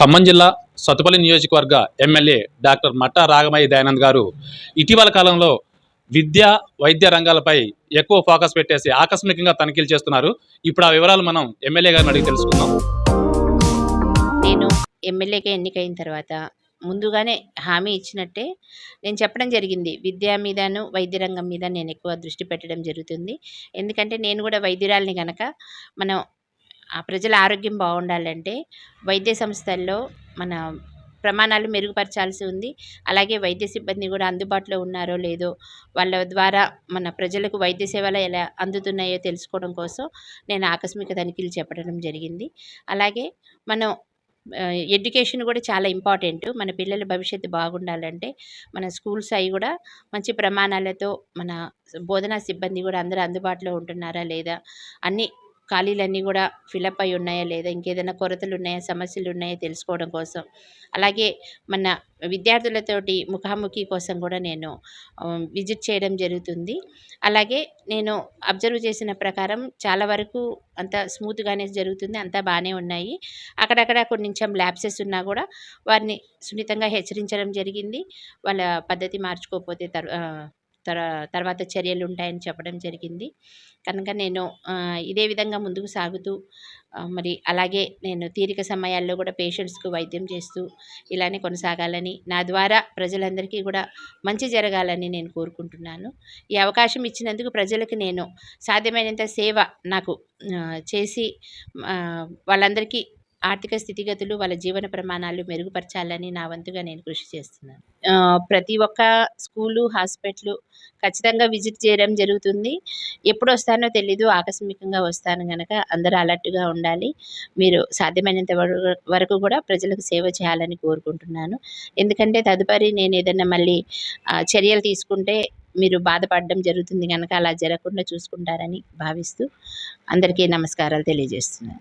ఖమ్మం జిల్లా సతుపల్లి నియోజకవర్గ MLA doctor Matta Ragamayya Dayanand గారు ఇటీవల కాలంలో విద్య వైద్య రంగాలపై ఎక్కువ ఫోకస్ పెట్టేసి ఆకస్మికంగా తనిఖీలు చేస్తున్నారు. ఇప్పుడు ఆ వివరాలు మనం ఎమ్మెల్యే గారిని అడిగి తెలుసుకుందాం. నేను ఎమ్మెల్యేగా ఎన్నికైన తర్వాత ముందుగానే హామీ ఇచ్చినట్టే నేను చెప్పడం జరిగింది. విద్య మీదను వైద్య రంగం మీద నేను ఎక్కువ దృష్టి పెట్టడం జరుగుతుంది. ఎందుకంటే నేను కూడా వైద్యురాలని కనుక మనం ప్రజల ఆరోగ్యం బాగుండాలంటే వైద్య సంస్థల్లో మన ప్రమాణాలు మెరుగుపరచాల్సి ఉంది. అలాగే వైద్య సిబ్బంది కూడా అందుబాటులో ఉన్నారో లేదో వాళ్ళ ద్వారా మన ప్రజలకు వైద్య సేవలు ఎలా అందుతున్నాయో తెలుసుకోవడం కోసం నేను ఆకస్మిక తనిఖీలు చెప్పడం జరిగింది. అలాగే మనం ఎడ్యుకేషన్ కూడా చాలా ఇంపార్టెంట్. మన పిల్లల భవిష్యత్తు బాగుండాలంటే మన స్కూల్స్ అవి కూడా మంచి ప్రమాణాలతో మన బోధనా సిబ్బంది కూడా అందరూ అందుబాటులో ఉంటున్నారా లేదా అన్ని ఖాళీలన్నీ కూడా ఫిలప్ అయి ఉన్నాయా లేదా? ఇంకేదైనా కొరతలు ఉన్నాయా సమస్యలు ఉన్నాయా తెలుసుకోవడం కోసం. అలాగే మన విద్యార్థులతోటి ముఖాముఖి కోసం కూడా నేను విజిట్ చేయడం జరుగుతుంది. అలాగే నేను అబ్జర్వ్ చేసిన ప్రకారం చాలా వరకు అంత స్మూత్గానే జరుగుతుంది. అంతా బాగానే ఉన్నాయి. అక్కడక్కడ కొంచెం ల్యాబ్సెస్ ఉన్నా కూడా వారిని సున్నితంగా హెచ్చరించడం జరిగింది. వాళ్ళ పద్ధతి మార్చుకోకపోతే తర్ తర్వాత చర్యలు ఉంటాయని చెప్పడం జరిగింది. కనుక నేను ఇదే విధంగా ముందుకు సాగుతూ మరి అలాగే నేను తీరిక సమయాల్లో కూడా పేషెంట్స్కు వైద్యం చేస్తూ ఇలానే కొనసాగాలని నా ద్వారా ప్రజలందరికీ కూడా మంచి జరగాలని నేను కోరుకుంటున్నాను. ఈ అవకాశం ఇచ్చినందుకు ప్రజలకు నేను సాధ్యమైనంత సేవ నాకు చేసి వాళ్ళందరికీ ఆర్థిక స్థితిగతులు వాళ్ళ జీవన ప్రమాణాలు మెరుగుపరచాలని నా వంతుగా నేను కృషి చేస్తున్నాను. ప్రతి ఒక్క స్కూలు హాస్పిటల్ ఖచ్చితంగా విజిట్ చేయడం జరుగుతుంది. ఎప్పుడు వస్తానో తెలీదు ఆకస్మికంగా వస్తాను కనుక అందరూ అలర్ట్గా ఉండాలి. మీరు సాధ్యమైనంత వరకు- కూడా ప్రజలకు సేవ చేయాలని కోరుకుంటున్నాను. ఎందుకంటే తదుపరి నేను ఏదైనా మళ్ళీ చర్యలు తీసుకుంటే మీరు బాధపడడం జరుగుతుంది కనుక అలా జరగకుండా చూసుకుంటారని భావిస్తూ అందరికీ నమస్కారాలు తెలియజేస్తున్నాను.